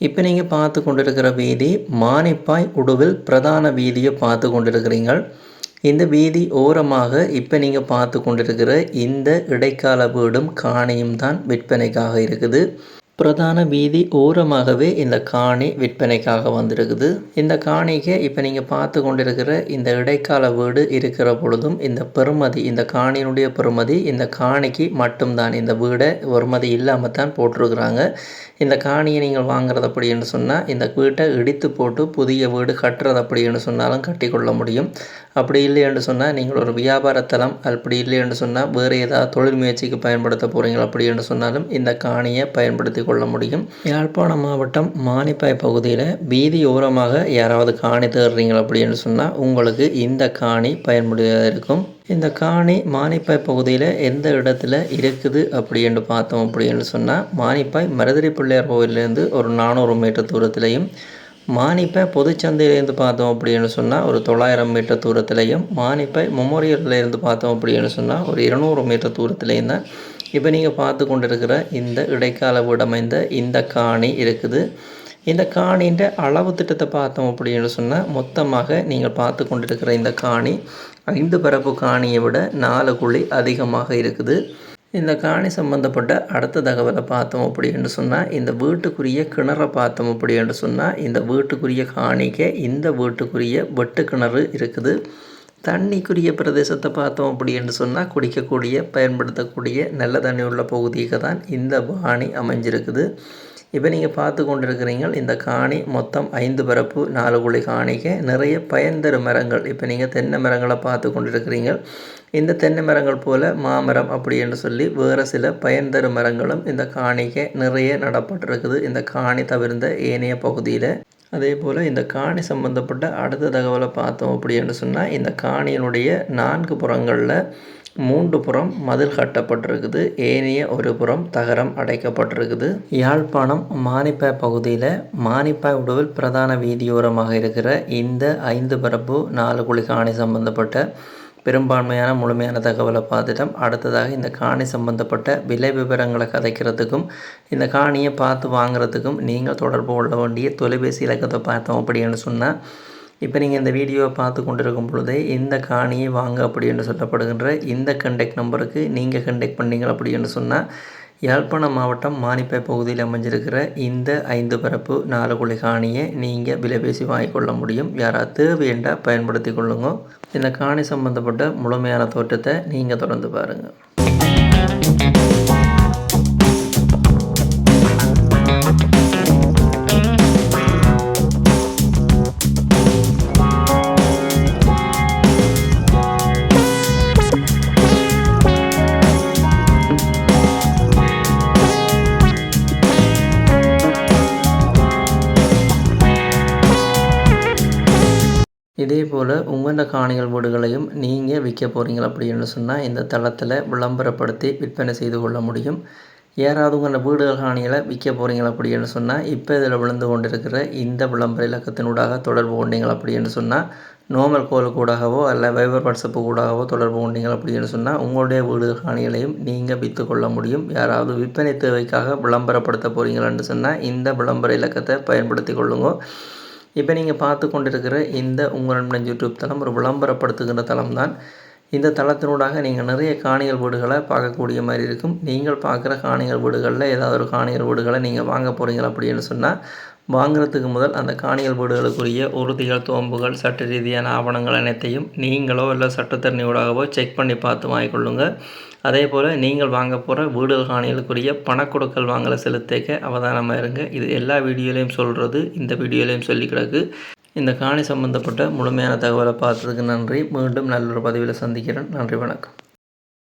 இப்போ நீங்கள் பார்த்து கொண்டிருக்கிற வீதி மானிப்பாய் உடுவில் பிரதான வீதியை பார்த்து கொண்டிருக்கிறீங்கள் இந்த வீதி ஓரமாக இப்போ நீங்கள் பார்த்து கொண்டிருக்கிற இந்த இடைக்கால வீடும் காணியும் தான் விற்பனைக்காக இருக்குது. பிரதான வீதி ஓரமாகவே இந்த காணி விற்பனைக்காக வந்திருக்குது. இந்த காணிக்கு இப்போ நீங்கள் பார்த்து கொண்டிருக்கிற இந்த இடைக்கால வீடு இருக்கிற பொழுதும் இந்த பெருமதி இந்த காணியினுடைய பெருமதி இந்த காணிக்கு மட்டும்தான் இந்த வீடை ஒருமதி இல்லாமல் தான் போட்டிருக்கிறாங்க. இந்த காணியை நீங்கள் வாங்குறது அப்படின்னு சொன்னால் இந்த வீட்டை இடித்து போட்டு புதிய வீடு கட்டுறது அப்படின்னு சொன்னாலும் கட்டிக்கொள்ள முடியும். அப்படி இல்லை என்று சொன்னால் நீங்கள் ஒரு வியாபார தளம் அப்படி இல்லை என்று சொன்னால் வேறு ஏதாவது தொழில் முயற்சிக்கு பயன்படுத்த போகிறீங்க அப்படி என்று சொன்னாலும் இந்த காணியை பயன்படுத்தி கொள்ள முடியும். யாழ்ப்பாணம் மாவட்டம் மானிப்பாய் பகுதியில் வீதியோரமாக ஓரமாக யாராவது காணி தேடுறீங்க அப்படின்னு சொன்னால் உங்களுக்கு இந்த காணி பயன்படுவதாக இருக்கும். இந்த காணி மானிப்பாய் பகுதியில் எந்த இடத்துல இருக்குது அப்படின்னு பார்த்தோம் அப்படின்னு சொன்னால் மானிப்பாய் மருதிரி பிள்ளையார் கோவிலேருந்து ஒரு நானூறு மீட்டர் தூரத்திலையும் மானிப்பை பொதுச்சந்தையிலேருந்து பார்த்தோம் அப்படின்னு சொன்னால் ஒரு தொள்ளாயிரம் மீட்டர் தூரத்துலையும் மானிப்பை மெமோரியல்லேருந்து பார்த்தோம் அப்படின்னு சொன்னால் ஒரு இருநூறு மீட்டர் தூரத்துலேயும் தான் இப்போ நீங்கள் பார்த்து கொண்டிருக்கிற இந்த இடைக்கால வீடமைந்த இந்த காணி இருக்குது. இந்த காணின்ற அளவு திட்டத்தை பார்த்தோம் அப்படின்னு சொன்னால் மொத்தமாக நீங்கள் பார்த்து கொண்டிருக்கிற இந்த காணி ஐந்து பரப்பு காணியை விட நாலு குழி அதிகமாக இருக்குது. இந்த காணி சம்மந்தப்பட்ட அடுத்த தகவலை பார்த்தோம் அப்படின்னு சொன்னால் இந்த வீட்டுக்குரிய கிணறை பார்த்தோம் அப்படின்னு சொன்னால் இந்த வீட்டுக்குரிய காணிக்கு இந்த வீட்டுக்குரிய வெட்டு கிணறு இருக்குது. தண்ணிக்குரிய பிரதேசத்தை பார்த்தோம் அப்படின்னு சொன்னால் குடிக்கக்கூடிய பயன்படுத்தக்கூடிய நல்ல தண்ணி உள்ள பகுதிக்கு தான் இந்த பாணி அமைஞ்சிருக்குது. இப்போ நீங்கள் பார்த்து கொண்டிருக்கிறீங்க இந்த காணி மொத்தம் ஐந்து பரப்பு நாலு குழி காணிக்க நிறைய பயன்தரு மரங்கள். இப்போ நீங்கள் தென்னை மரங்களை பார்த்து கொண்டிருக்கிறீங்க. இந்த தென்னை மரங்கள் போல் மாமரம் அப்படி என்று சொல்லி வேறு சில பயன்தரு மரங்களும் இந்த காணிக்க நிறைய நடப்பட்டிருக்குது. இந்த காணி தவிர்ந்த ஏனைய பகுதியில் அதே போல் இந்த காணி சம்பந்தப்பட்ட அடுத்த தகவலை பார்த்தோம் அப்படின்னு சொன்னால் இந்த காணியினுடைய நான்கு புறங்களில் மூன்று புறம் மதில் கட்டப்பட்டிருக்குது. ஏனைய ஒரு புறம் தகரம் அடைக்கப்பட்டிருக்குது. யாழ்ப்பாணம் மானிப்பாய் பகுதியில் மானிப்பாய் உடவில் பிரதான வீதியோரமாக இருக்கிற இந்த ஐந்து பரப்பு நாலு குழி காணி சம்பந்தப்பட்ட பெரும்பான்மையான முழுமையான தகவலை பார்த்துட்டோம். அடுத்ததாக இந்த காணி சம்பந்தப்பட்ட விலை விவரங்களை கதைக்கிறதுக்கும் இந்த காணியை பார்த்து வாங்குறதுக்கும் நீங்கள் தொடர்பு கொள்ள வேண்டிய தொலைபேசி இலக்கத்தை பார்த்தோம் அப்படின்னு சொன்னால் இப்போ நீங்கள் இந்த வீடியோவை பார்த்து கொண்டிருக்கும் பொழுதே இந்த காணியை வாங்க அப்படி என்று சொல்லப்படுகின்ற இந்த கண்டெக்ட் நம்பருக்கு நீங்கள் கண்டெக்ட் பண்ணீங்க அப்படி என்று சொன்னால் யாழ்ப்பாணம் மாவட்டம் மானிப்பை பகுதியில் அமைஞ்சிருக்கிற இந்த ஐந்து பரப்பு நாலு குழி காணியை நீங்கள் விலைபேசி வாங்கிக்கொள்ள முடியும். யாராவது தேவையண்டா பயன்படுத்தி கொள்ளுங்க. இந்த காணி சம்பந்தப்பட்ட முழுமையான தோற்றத்தை நீங்கள் தொடர்ந்து பாருங்கள் இதே போல் உங்களோட காணிகள் வீடுகளையும் நீங்கள் விற்க போகிறீங்க அப்படின்னு சொன்னால் இந்த தளத்தில் விளம்பரப்படுத்தி விற்பனை செய்து கொள்ள முடியும். யாராவது உங்கள் வீடுகள் காணிகளை விற்க போகிறீங்க அப்படின்னு சொன்னால் இப்போ இதில் விழுந்து கொண்டிருக்கிற இந்த விளம்பர இலக்கத்தினூடாக தொடர்பு கொண்டீங்க அப்படின்னு சொன்னால் நோமல் கோல் கூடாகவோ அல்ல வைபர் வாட்ஸ்அப்பு கூடாகவோ தொடர்பு கொண்டீங்க அப்படின்னு சொன்னால் உங்களுடைய வீடு காணிகளையும் நீங்கள் விற்று கொள்ள முடியும். யாராவது விற்பனை தேவைக்காக விளம்பரப்படுத்த போகிறீங்களான்னு சொன்னால் இந்த விளம்பர இலக்கத்தை பயன்படுத்தி கொள்ளுங்க. இப்போ நீங்கள் பார்த்து கொண்டிருக்கிற இந்த உங்கள் நண்பன் யூடியூப் தளம் ஒரு விளம்பரப்படுத்துகின்ற தளம் தான் இந்த தளத்தினூடாக நீங்கள் நிறைய காணிகள் வீடுகளை பார்க்கக்கூடிய மாதிரி இருக்கும். நீங்கள் பார்க்குற காணிகள் வீடுகளில் ஏதாவது ஒரு காணிகள் வீடுகளை நீங்கள் வாங்க போகிறீங்க அப்படின்னு சொன்னால் வாங்குறதுக்கு முதல் அந்த காணிகள் வீடுகளுக்குரிய உறுதிகள் தோம்புகள் சட்ட ரீதியான ஆவணங்கள் அனைத்தையும் நீங்களோ இல்லை சட்டத்தரணியோடாகவோ செக் பண்ணி பார்த்து வாங்கிக்கொள்ளுங்கள் அதே போல் நீங்கள் வாங்க போகிற வீடுகள் காணிகளுக்குரிய பணக்கொடுக்கல் வாங்கலை செலுத்தேக்க அவதானமாக இருங்க. இது எல்லா வீடியோலையும் சொல்கிறது இந்த வீடியோலையும் சொல்லி கிடக்கு. இந்த காணி சம்மந்தப்பட்ட முழுமையான தகவலை பார்த்ததுக்கு நன்றி. மீண்டும் நல்ல ஒரு பதிவில் சந்திக்கிறேன். நன்றி வணக்கம்.